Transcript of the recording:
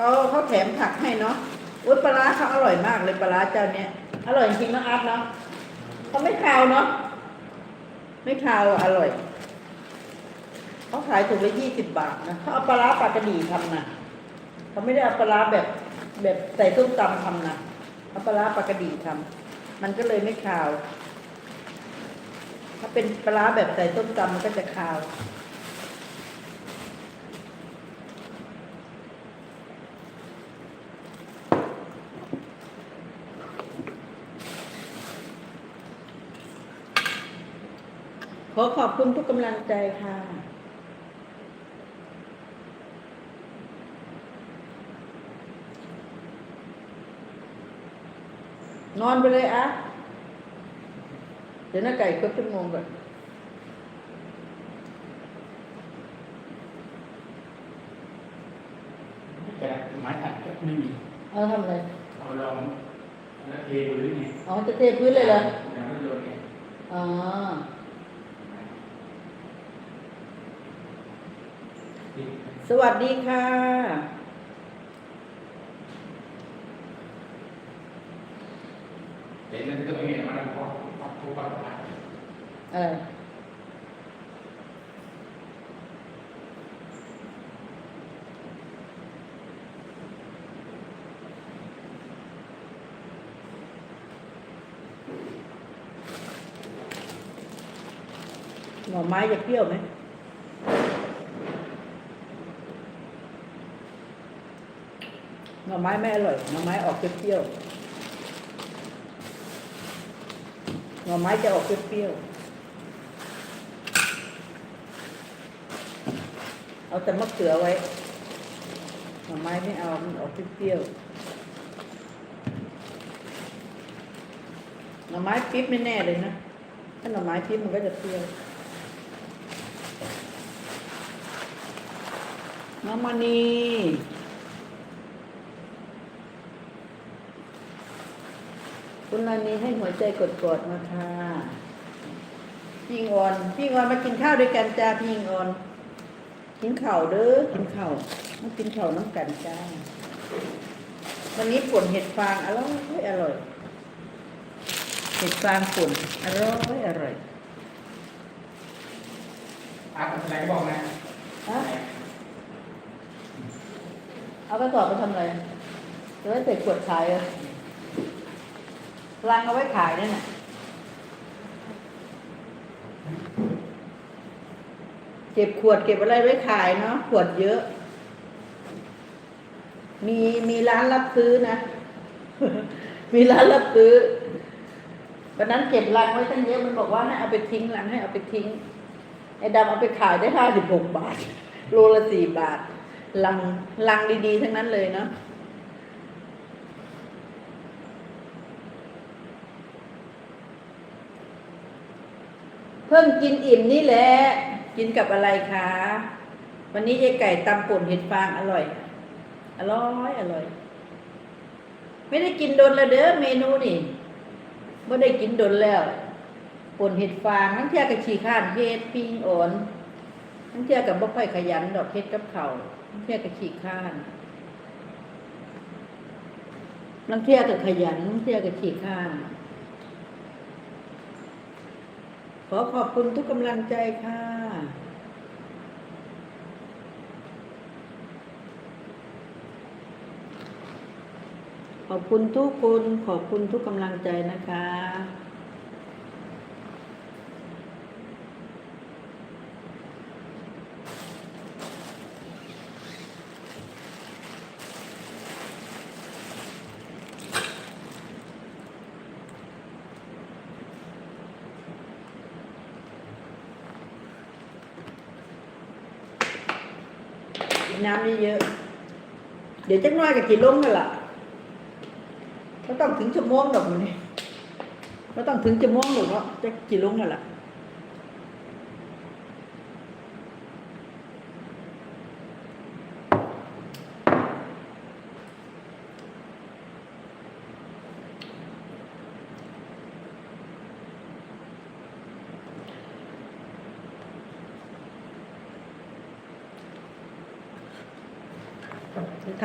เขาเขาแถมผักให้เนาะอุ้ยปลาร้าเขาอร่อยมากเลยปลาร้าเจ้าเนี้ยอร่อยจริงนะอาร์ตเนาะเขาไม่คาวเนาะไม่คาวอร่อยเขาขายถุงละยี่สิบบาทนะเขาเอาปลาร้าปลากระดีทำนะเขาไม่ได้เอาปลาร้าแบบแบบใส่ต้มตำทำนะเอาปลาร้าปลากระดีทำมันก็เลยไม่คาว ถ้าเป็นปลาร้าแบบใส่ต้มตำมันก็จะคาว ขอขอบคุณทุกกำลังใจค่ะ นอนไปเลยอะเดี๋ยวน้าไก่ครบชั่วโมงก่อนแต่ไม้อัดก็ไม่มี เอาทำอะไร เอาลองแล้วเทพื้นไงอ๋อจะเทพื้นเลยเหรอแล้วก็โยนไงอ๋อ สวัสดีค่ะ เห็นแล้วก็ไม่เห็นมันพอปัดทุบปัดปัดเออหน่อไม้จะเปรี้ยวไหม หน่อไม้ไม่อร่อยหน่อไม้ออกเปรี้ยวหน่อไม้จะออกเปรี้ยวเอาแต่มะเขือไว้หน่อไม้ไม่เอามันออกเปรี้ยวหน่อไม้ปิ๊บไม่แน่เลยนะถ้าหน่อไม้ปิ๊บมันก็จะเปรี้ยวน้องมานี คุณมานีให้หัวใจกดๆมาค่ะพี่ยิงออนพี่ยิงออนมากินข้าวด้วยกันจ้าพี่ยิงออน กินข้าวเด้อกินข้าวมากินข้าวน้ำกันจ้าวันนี้ป่นเห็ดฟางอร่อยอร่อย เห็ดฟางป่นอร่อยอร่อยอัดอะไรก็บอกนะฮะเอากระสอบไปทำอะไรจะไว้ใส่ขวดขายเห รังเอาไว้ขายนั่นน่ะเก็บขวดเก็บอะไรไว้ขายเนาะขวดเยอะ มีมีร้านรับซื้อนะ มีร้านรับซื้อวันนั้นเก็บรังไว้ตั้งเยอะมันบอกว่าให้เอาไปทิ้งรังให้เอาไปทิ้งไอ้ดำเอาไปขายได้ห้าสิบหกบาท โลละสี่บาท ลังลังดีๆ ทั้งนั้นเลยเนาะ เพิ่งกินอิ่มนี่แหละ กินกับอะไรคะ วันนี้ยายไก่ตำป่นเห็ดฟางอร่อย อร่อยอร่อย ไม่ได้กินโดนแล้วเด้อเมนูนี่ไม่ได้กินโดนแล้วป่นเห็ดฟางทั้งเที่ยกับฉีข้านเฮ็ดปิ้งอ่อนทั้งเที่ยกับบ่ค่อยขยันดอกเฮ็ดกับเขาทั้งเที่ยกับฉีข้านทั้งเที่ยกับขยันทั้งเที่ยกับฉีข้าน ขอขอบคุณทุกกำลังใจค่ะ ขอบคุณทุกคน ขอบคุณทุกกำลังใจนะคะ กิ นน้ำเยอะๆเดี๋ยวจักหน้อยกับกี่ล้มกันล่ะก็ต้องถึงชั่วโมงดอกมันนี่ก็ต้องถึงชั่วโมงหรอกเนาะจะกี่ล้มกันล่ะ ทำ